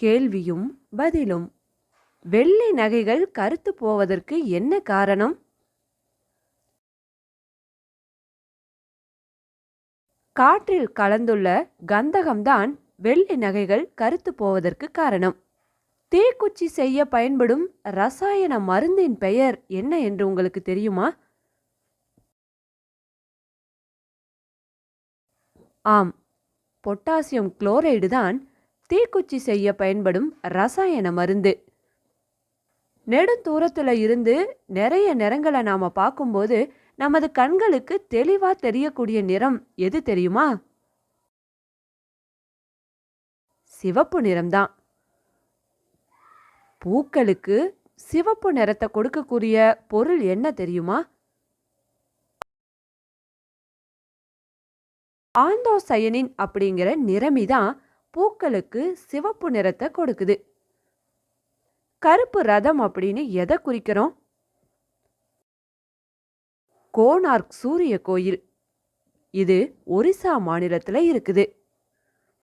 கேள்வியும் பதிலும். வெள்ளி நகைகள் கருத்து போவதற்கு என்ன காரணம்? காற்றில் கலந்துள்ள கந்தகம்தான் வெள்ளி நகைகள் கருத்து போவதற்கு காரணம். தீக்குச்சி செய்ய பயன்படும் ரசாயன மருந்தின் பெயர் என்ன என்று உங்களுக்கு தெரியுமா? ஆம் பொட்டாசியம் குளோரைடு தான் தீக்குச்சி செய்ய பயன்படும் ரசாயன மருந்து. நெடுந்தூரத்தில் இருந்து நிறைய நிறங்களை நாம் பார்க்கும்போது நமது கண்களுக்கு தெளிவா தெரியக்கூடிய நிறம் எது தெரியுமா? சிவப்பு நிறம்தான். பூக்களுக்கு சிவப்பு நிறத்தை கொடுக்கக்கூடிய பொருள் என்ன தெரியுமா? ஆந்தோசயனின் அப்படிங்கிற நிறமி தான் பூக்களுக்கு சிவப்பு நிறத்தை கொடுக்குது. கருப்பு ரதம் அப்படின்னு எதை குறிக்கிறோம்? கோனார்க் சூரிய கோயில். இது ஒரிசா மாநிலத்தில் இருக்குது.